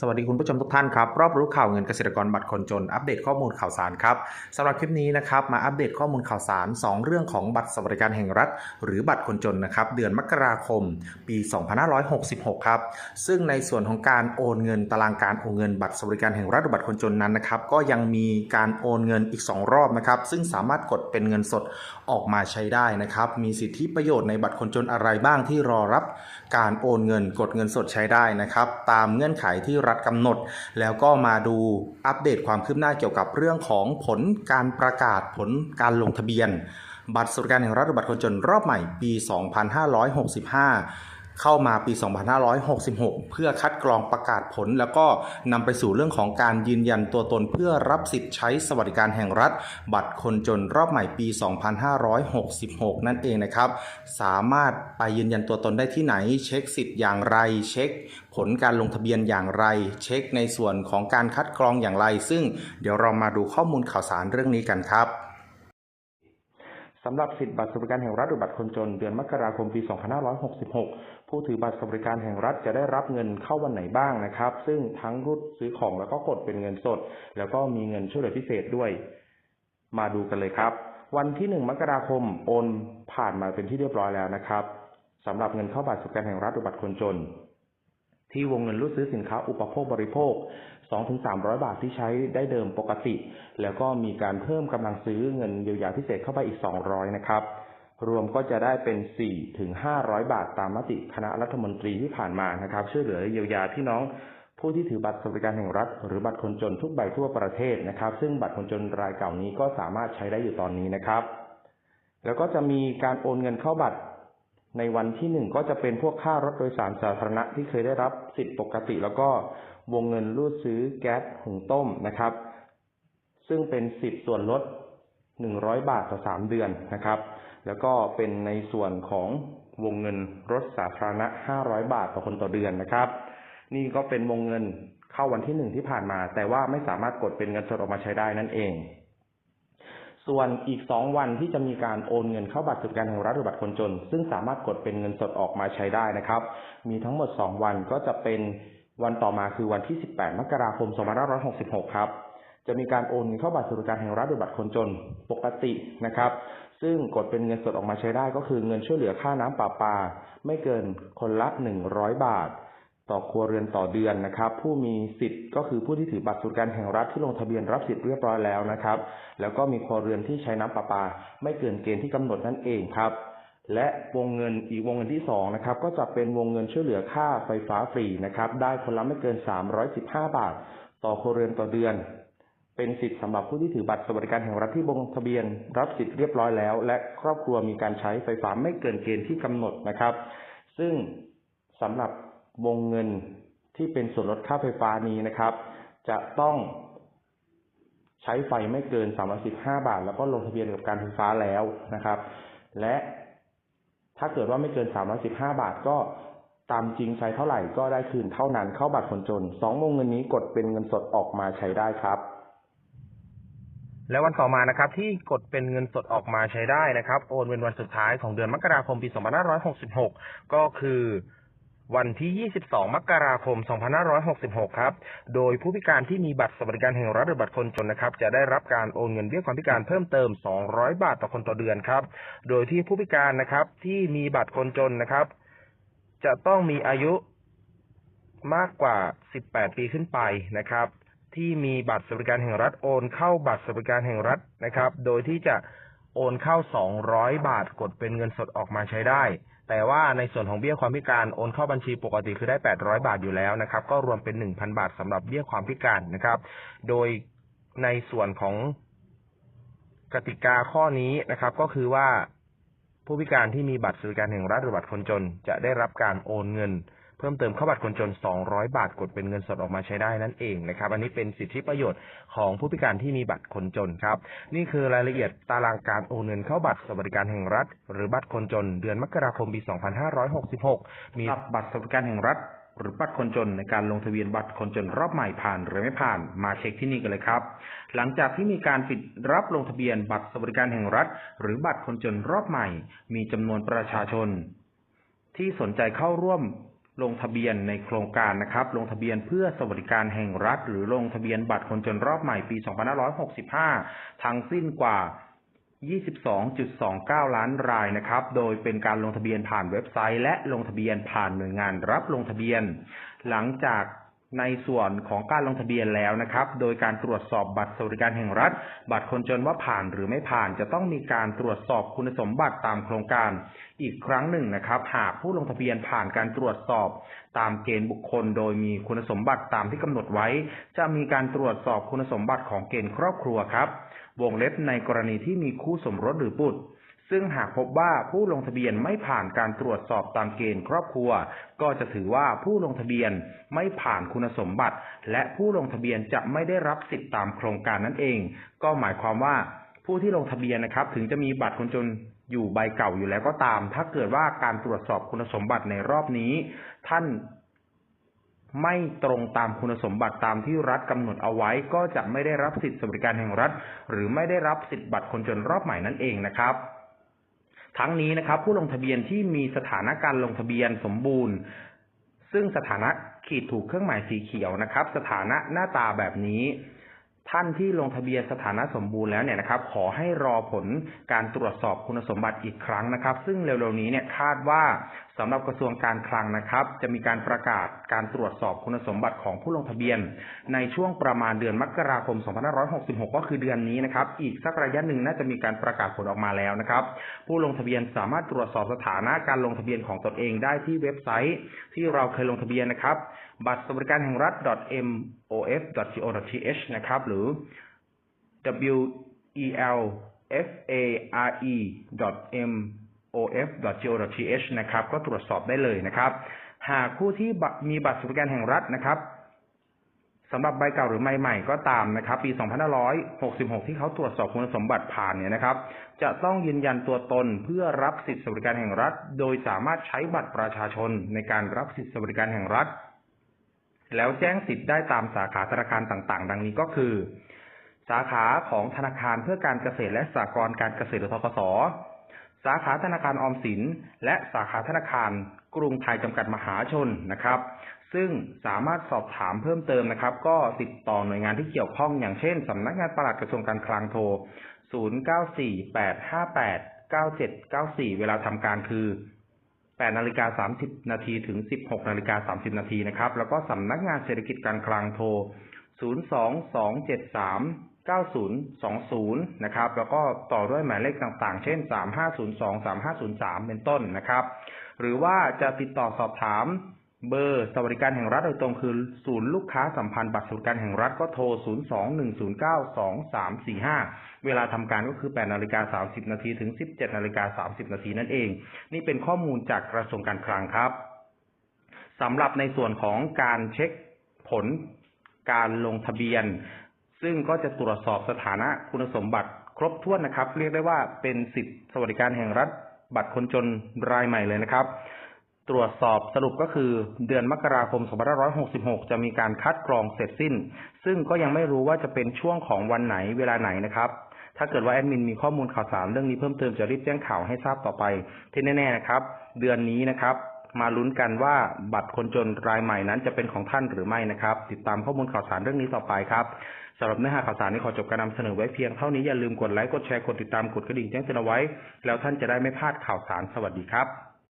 สวัสดีคุณผู้ชมทุกท่านครับรอบรู้ข่าวเงินเกษตรกรบัตรคนจน อัปเดตข้อมูลข่าวสารครับสำหรับคลิปนี้นะครับมาอัปเดตข้อมูลข่าวสาร 2 เรื่องของบัตรสวัสดิการแห่งรัฐ หรือบัตรคนจนนะครับเดือนมกราคม ปี 2566 ครับซึ่งในส่วนของการโอนเงินตารางการโอนเงินบัตรสวัสดิการแห่งรัฐหรือบัตรคนจนนั้นนะครับก็ยังมีการโอนเงินอีก 2 รอบนะครับซึ่งสามารถกดเป็นเงินสดออกมาใช้ได้นะครับมีสิทธิประโยชน์ในบัตรคนจนอะไรบ้างที่รอรับ การโอนเงินกดเงินสดใช้ได้นะครับตามเงื่อนไขที่รัฐกำหนด แล้วก็มาดูอัปเดตความคืบหน้าเกี่ยวกับเรื่องของผลการประกาศผลการลงทะเบียน บัตรสวัสดิการแห่งรัฐหรือบัตรคนจนรอบใหม่ปี 2565 เข้ามาปี 2566 เพื่อคัดกรองประกาศผล แล้วก็นำไปสู่เรื่องของการยืนยันตัวตนเพื่อรับสิทธิ์ใช้สวัสดิการแห่งรัฐ บัตรคนจนรอบใหม่ปี 2566 นั่นเองนะครับ สามารถไปยืนยันตัวตนได้ที่ไหน เช็คสิทธิ์อย่างไร เช็คผลการลงทะเบียนอย่างไร เช็คในส่วนของการคัดกรองอย่างไร ซึ่งเดี๋ยวเรามาดูข้อมูลข่าวสารเรื่องนี้กันครับ สำหรับสิทธิบัตรสวัสดิการแห่งรัฐหรือบัตรคนจน เดือนมกราคมปี 2566 ผู้ถือบัตรสวัสดิการแห่งรัฐจะได้รับเงินเข้าวันไหนบ้างนะครับ ซึ่งทั้งรูดซื้อของแล้วก็กดเป็นเงินสด แล้วก็มีเงินช่วยเหลือพิเศษด้วย มาดูกันเลยครับ วันที่ 1 มกราคมโอนผ่านมาเป็นที่เรียบร้อยแล้วนะครับสำหรับเงินเข้าบัตรสวัสดิการแห่งรัฐหรือบัตรคนจน ที่วงเงินรูดซื้อสินค้าอุปโภคบริโภค 2-300 บาทที่ใช้ได้เดิมปกติ แล้วก็มีการเพิ่มกำลังซื้อเงินเยียวยาพิเศษเข้าไปอีก 200 นะครับ รวมก็จะได้เป็น 4-500 บาทตามมติคณะรัฐมนตรีที่ผ่านมานะครับ ช่วยเหลือเยียวยาพี่น้องผู้ที่ถือบัตรสวัสดิการแห่งรัฐ หรือบัตรคนจนทุกใบทั่วประเทศนะครับ ซึ่งบัตรคนจนรายเก่านี้ก็สามารถใช้ได้อยู่ตอนนี้นะครับ แล้วก็จะมีการโอนเงินเข้าบัตร ในวันที่หนึ่งก็จะเป็นพวกค่ารถโดยสารสาธารณะที่เคยได้รับสิทธิปกติ แล้วก็วงเงินรูดซื้อแก๊สหุงต้มนะครับ ซึ่งเป็นสิทธิส่วนลด 100 บาทต่อ 3 เดือนนะครับ แล้วก็เป็นในส่วนของวงเงินรถสาธารณะ 500 บาทต่อคนต่อเดือนนะครับ นี่ก็เป็นวงเงินเข้าวันที่หนึ่งที่ผ่านมา แต่ว่าไม่สามารถกดเป็นเงินสดออกมาใช้ได้นั่นเอง ส่วนอีก 2 วันที่จะมีการโอนเงินเข้าบัตรสวัสดิการแห่งรัฐหรือบัตรคนจน ซึ่งสามารถกดเป็นเงินสดออกมาใช้ได้นะครับ มีทั้งหมด 2 วันก็จะเป็นวันต่อมาคือวันที่ 18 มกราคม 2566 ครับ จะมีการโอนเงินเข้าบัตรสวัสดิการแห่งรัฐหรือบัตรคนจนปกตินะครับ ซึ่งกดเป็นเงินสดออกมาใช้ได้ก็คือเงินช่วยเหลือค่าน้ำประปา ไม่เกินคนละ 100 บาท ต่อครัวเรือนต่อเดือนนะครับ ผู้มีสิทธิ์ก็คือผู้ที่ถือบัตรสวัสดิการแห่งรัฐที่ลงทะเบียนรับสิทธิ์เรียบร้อยแล้วนะครับ แล้วก็มีครัวเรือนที่ใช้น้ำประปา ไม่เกินเกณฑ์ที่กำหนดนั่นเองครับ และวงเงินอีกวงเงินที่สองนะครับก็จะเป็นวงเงินช่วยเหลือค่าไฟฟ้าฟรีนะครับ ได้คนละไม่เกิน 315 บาท ต่อครัวเรือนต่อเดือน เป็นสิทธิ์สำหรับผู้ที่ถือบัตรสวัสดิการแห่งรัฐที่ลงทะเบียน รับสิทธิ์เรียบร้อยแล้ว และครอบครัวมีการใช้ไฟฟ้าไม่เกินเกณฑ์ที่กำหนดนะครับ ซึ่งสำหรับ วงเงินที่เป็นส่วนลดค่าไฟฟ้านี้นะครับ จะต้องใช้ไฟไม่เกิน 315 บาท แล้วก็ลงทะเบียนกับการไฟฟ้าแล้วนะครับ และถ้าเกิดว่าไม่เกิน 315 บาทก็ตามจริงใช้เท่าไหร่ก็ได้คืนเท่านั้นเข้าบัตรคนจนสองวงเงินนี้กดเป็นเงินสดออกมาใช้ได้ครับและวันต่อมานะครับ ที่กดเป็นเงินสดออกมาใช้ได้นะครับ โอนเป็นวันสุดท้ายของเดือนมกราคมปี 2566 ก็คือ วันที่ 22 มกราคม 2566 ครับ โดยผู้พิการที่มีบัตรสวัสดิการแห่งรัฐหรือบัตรคนจนนะครับ จะได้รับการโอนเงินเบี้ยความพิการเพิ่มเติม 200 บาทต่อคนต่อเดือนครับ โดยที่ผู้พิการนะครับที่มีบัตรคนจนนะครับ จะต้องมีอายุมากกว่า 18 ปีขึ้นไปนะครับ ที่มีบัตรสวัสดิการแห่งรัฐโอนเข้าบัตรสวัสดิการแห่งรัฐนะครับ โดยที่จะโอนเข้า 200 บาทกดเป็นเงินสดออกมาใช้ได้ แต่ว่าในส่วนของเบี้ยความพิการโอนเข้าบัญชีปกติคือได้ 800 บาทอยู่แล้วนะครับ ก็รวมเป็น 1,000 บาทสำหรับเบี้ยความพิการนะครับ โดยในส่วนของกติกาข้อนี้นะครับ ก็คือว่าผู้พิการที่มีบัตรสวัสดิการแห่งรัฐหรือบัตรคนจน จะได้รับการโอนเงิน เพิ่มเติมเข้าบัตรคนจน 200 บาทกดเป็นเงินสดออกมาใช้ได้นั่นเองนะครับ อันนี้เป็นสิทธิประโยชน์ของผู้พิการที่มีบัตรคนจนครับ นี่คือรายละเอียดตารางการโอนเงินเข้าบัตรสวัสดิการแห่งรัฐ หรือบัตรคนจน เดือนมกราคมปี 2566 มีบัตรสวัสดิการแห่งรัฐหรือบัตรคนจนในการลงทะเบียนบัตรคนจนรอบใหม่ผ่านหรือไม่ผ่านมาเช็คที่นี่กันเลยครับ หลังจากที่มีการปิดรับลงทะเบียนบัตรสวัสดิการแห่งรัฐ หรือบัตรคนจนรอบใหม่ มีจำนวนประชาชน ที่สนใจเข้าร่วม ลงทะเบียนในโครงการนะครับ ลงทะเบียนเพื่อสวัสดิการแห่งรัฐ หรือลงทะเบียนบัตรคนจนรอบใหม่ปี 2565 ทั้งสิ้นกว่า 22.29 ล้านรายนะครับ โดยเป็นการลงทะเบียนผ่านเว็บไซต์ และลงทะเบียนผ่านหน่วยงานรับลงทะเบียน หลังจาก ในส่วนของการลงทะเบียนแล้วนะครับ โดยการตรวจสอบบัตรสวัสดิการแห่งรัฐ บัตรคนจนว่าผ่านหรือไม่ผ่าน จะต้องมีการตรวจสอบคุณสมบัติตามโครงการ อีกครั้งหนึ่งนะครับ หากผู้ลงทะเบียนผ่านการตรวจสอบตามเกณฑ์บุคคล โดยมีคุณสมบัติตามที่กำหนดไว้ จะมีการตรวจสอบคุณสมบัติของเกณฑ์ครอบครัวครับ วงเล็บในกรณีที่มีคู่สมรสหรือบุตร ซึ่งหากพบว่าผู้ลงทะเบียนไม่ผ่านการตรวจสอบตามเกณฑ์ครอบครัว ก็จะถือว่าผู้ลงทะเบียนไม่ผ่านคุณสมบัติ และผู้ลงทะเบียนจะไม่ได้รับสิทธิตามโครงการนั่นเอง ก็หมายความว่าผู้ที่ลงทะเบียนนะครับ ถึงจะมีบัตรคนจนอยู่ใบเก่าอยู่แล้วก็ตาม ถ้าเกิดว่าการตรวจสอบคุณสมบัติในรอบนี้ ท่านไม่ตรงตามคุณสมบัติตามที่รัฐกำหนดเอาไว้ ก็จะไม่ได้รับสิทธิสวัสดิการแห่งรัฐ หรือไม่ได้รับสิทธิบัตรคนจนรอบใหม่นั่นเองนะครับ ทั้งนี้นะครับ ผู้ลงทะเบียนที่มีสถานะการลงทะเบียนสมบูรณ์ ซึ่งสถานะขีดถูกเครื่องหมายสีเขียวนะครับ สถานะหน้าตาแบบนี้ ท่านที่ลงทะเบียนสถานะสมบูรณ์แล้วเนี่ยนะครับ ขอให้รอผลการตรวจสอบคุณสมบัติอีกครั้งนะครับ ซึ่งเร็วๆนี้เนี่ยคาดว่า สำหรับกระทรวงการคลังนะครับ จะมีการประกาศการตรวจสอบคุณสมบัติของผู้ลงทะเบียน ในช่วงประมาณเดือนมกราคม 2566 ก็คือเดือนนี้นะครับ อีกสักระยะหนึ่งน่าจะมีการประกาศผลออกมาแล้วนะครับ ผู้ลงทะเบียนสามารถตรวจสอบสถานะการลงทะเบียนของตนเองได้ที่เว็บไซต์ ที่เราเคยลงทะเบียนนะครับ บัตรสวัสดิการแห่งรัฐ mof.go.th นะครับ หรือ w e l f a r e m o f go th นะครับ ก็ตรวจสอบได้เลยนะครับ หากผู้ที่มีบัตรสวัสดิการแห่งรัฐนะครับสำหรับใบเก่าหรือใบใหม่ก็ตามนะครับ ปี 2566 ที่เขาตรวจสอบคุณสมบัติผ่านเนี่ยนะครับ จะต้องยืนยันตัวตนเพื่อรับสิทธิสวัสดิการแห่งรัฐ โดยสามารถใช้บัตรประชาชนในการรับสิทธิสวัสดิการแห่งรัฐ แล้วแจ้งสิทธิ์ได้ตามสาขาธนาคารต่างๆ ดังนี้ก็คือ สาขาของธนาคารเพื่อการเกษตรและสหกรณ์การเกษตรหรือธกส สาขาธนาคารออมสิน และสาขาธนาคารกรุงไทยจำกัดมหาชนนะครับ ซึ่งสามารถสอบถามเพิ่มเติมนะครับ ก็ติดต่อหน่วยงานที่เกี่ยวข้องอย่างเช่นสำนักงานปลัดกระทรวงการคลังโทร 0948589794 เวลาทำการคือ8นาฬิกา30 นาทีถึง 16นาฬิกา30 นาทีนะครับ แล้วก็สำนักงานเศรษฐกิจการคลังโทร 02273 9020 นะครับ แล้วก็ต่อด้วยหมายเลขต่างๆ เช่น 3502 3503 เป็นต้นนะครับ หรือว่าจะติดต่อสอบถามเบอร์สวัสดิการแห่งรัฐโดยตรงคือศูนย์ลูกค้าสัมพันธ์บัตรสวัสดิการแห่งรัฐก็โทร 021092345 เวลาทำการก็คือ 8นาฬิกา30นาทีถึง 17นาฬิกา30นาทีนั่นเอง นี่เป็นข้อมูลจากกระทรวงการคลังครับสำหรับในส่วนของการเช็คผลการลงทะเบียน ซึ่งก็จะตรวจสอบสถานะคุณสมบัติครบถ้วนนะครับ เรียกได้ว่าเป็นสิทธิสวัสดิการแห่งรัฐบัตรคนจนรายใหม่เลยนะครับ ตรวจสอบสรุปก็คือเดือนมกราคม 2566 จะมีการคัดกรองเสร็จสิ้น ซึ่งก็ยังไม่รู้ว่าจะเป็นช่วงของวันไหนเวลาไหนนะครับ ถ้าเกิดว่าแอดมินมีข้อมูลข่าวสารเรื่องนี้เพิ่มเติมจะรีบแจ้งข่าวให้ทราบต่อไปที่แน่ๆนะครับ เดือนนี้นะครับ มาลุ้นกันว่าบัตรคนจนรายใหม่นั้นจะเป็นของท่านหรือไม่นะครับ ติดตามข้อมูลข่าวสารเรื่องนี้ต่อไปครับสำหรับเนื้อหาข่าวสารนี้ขอจบการนำเสนอไว้เพียงเท่านี้อย่าลืมกดไลค์กดแชร์กดติดตามกดกระดิ่งแจ้งเตือนเอาไว้ แล้วท่านจะได้ไม่พลาดข่าวสารสวัสดีครับ